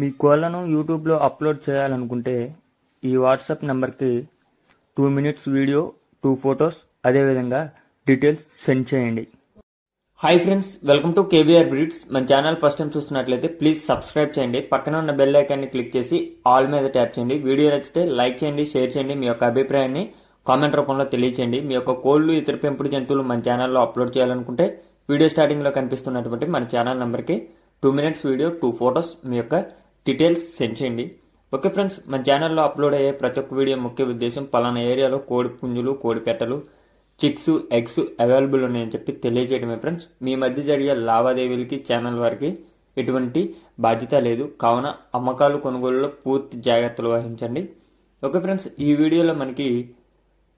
మీ కోళ్ళను యూట్యూబ్లో అప్లోడ్ చేయాలనుకుంటే ఈ వాట్సాప్ నెంబర్కి two minutes video two photos అదేవిధంగా డీటెయిల్స్ సెండ్ చేయండి. Hi friends welcome to KBR breeds మన ఛానల్ ఫస్ట్ టైం చూస్తున్నట్లయితే ప్లీజ్ సబ్స్క్రైబ్ చేయండి. పక్కన ఉన్న బెల్ ఐకాన్ని క్లిక్ చేసి ఆల్ మీద ట్యాప్ చేయండి. వీడియో నచ్చితే లైక్ చేయండి షేర్ చేయండి. మీ యొక్క అభిప్రాయాన్ని కామెంట్ రూపంలో తెలియచేయండి. మీ యొక్క కోళ్ళు ఇతర పెంపుడు జంతువులు మన ఛానల్లో అప్లోడ్ చేయాలనుకుంటే వీడియో స్టార్టింగ్లో కనిపిస్తున్నటువంటి మన ఛానల్ నెంబర్కి two minutes video two photos మీ యొక్క డీటెయిల్స్ సెండ్ చేయండి. ఓకే ఫ్రెండ్స్ మన ఛానల్లో అప్లోడ్ అయ్యే ప్రతి ఒక్క వీడియో ముఖ్య ఉద్దేశం పలానా ఏరియాలో కోడి పుంజులు కోడి పెట్టలు చిక్స్ ఎగ్స్ అవైలబుల్ ఉన్నాయని చెప్పి తెలియజేయడమే ఫ్రెండ్స్ మీ మధ్య జరిగే లావాదేవీలకి ఛానల్ వారికి ఎటువంటి బాధ్యత లేదు. కావున అమ్మకాలు కొనుగోలులో పూర్తి జాగ్రత్తలు వహించండి. ఓకే ఫ్రెండ్స్ ఈ వీడియోలో మనకి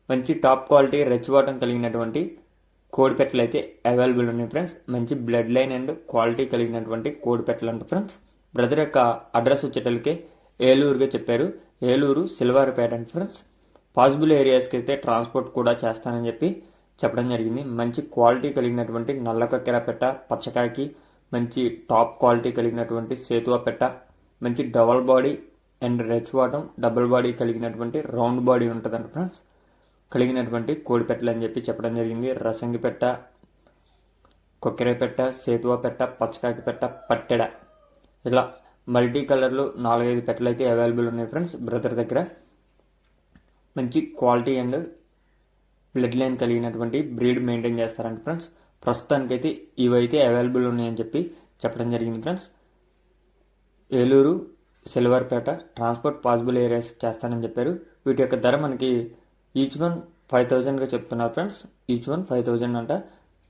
మంచి టాప్ క్వాలిటీ రెచ్చివాటం కలిగినటువంటి కోడి పెట్టలు అయితే అవైలబుల్ ఉన్నాయి ఫ్రెండ్స్ మంచి బ్లడ్ లైన్ అండ్ క్వాలిటీ కలిగినటువంటి కోడి పెట్టలు అంట ఫ్రెండ్స్ బ్రదర్ యొక్క అడ్రస్ వచ్చేటలకే ఏలూరుగా చెప్పారు. Eluru Silverpeta and friends. Possible ఏరియాస్కి అయితే ట్రాన్స్పోర్ట్ కూడా చేస్తానని చెప్పి చెప్పడం జరిగింది. మంచి క్వాలిటీ కలిగినటువంటి నల్లకక్కెర పెట్ట పచ్చకాకి మంచి టాప్ క్వాలిటీ కలిగినటువంటి సేతువ పెట్ట మంచి డబల్ బాడీ అండ్ రెచ్ వాటం డబుల్ బాడీ కలిగినటువంటి రౌండ్ బాడీ ఉంటుందంట ఫ్రెండ్స్. కలిగినటువంటి కోడి పెట్టలు అని చెప్పి చెప్పడం జరిగింది. రసంగి పెట్ట కొక్కెర పెట్ట సేతువ పెట్ట పచ్చకాకి పెట్ట పట్టెడ. ఇలా మల్టీ కలర్లు నాలుగైదు పెట్టలు అయితే అవైలబుల్ ఉన్నాయి ఫ్రెండ్స్ బ్రదర్ దగ్గర. మంచి క్వాలిటీ అండ్ బ్లడ్ లైన్ కలిగినటువంటి బ్రీడ్ మెయింటైన్ చేస్తారంట ఫ్రెండ్స్ ప్రస్తుతానికైతే ఇవైతే అవైలబుల్ ఉన్నాయని చెప్పి చెప్పడం జరిగింది friends Eluru Silverpeta transport possible areas చేస్తానని చెప్పారు. వీటి యొక్క ధర మనకి ఈచ్ వన్ ఫైవ్ థౌజండ్గా చెప్తున్నారు friends each one five thousand అంట.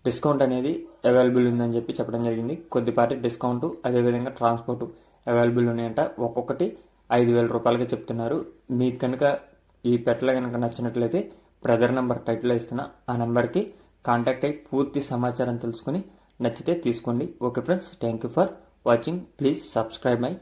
డిస్కౌంట్ అనేది అవైలబుల్ ఉందని చెప్పి చెప్పడం జరిగింది. కొద్దిపాటి డిస్కౌంట్ అదేవిధంగా ట్రాన్స్పోర్ట్ అవైలబుల్ ఉన్నాయంట. ఒక్కొక్కటి ఐదు వేల రూపాయలకి చెప్తున్నారు. మీకు కనుక ఈ పెట్టలు కనుక నచ్చినట్లయితే బ్రదర్ నెంబర్ టైటిల్ ఇస్తున్న ఆ నెంబర్కి కాంటాక్ట్ అయ్యి పూర్తి సమాచారం తెలుసుకుని నచ్చితే తీసుకోండి. Okay friends thank you for watching. Please subscribe my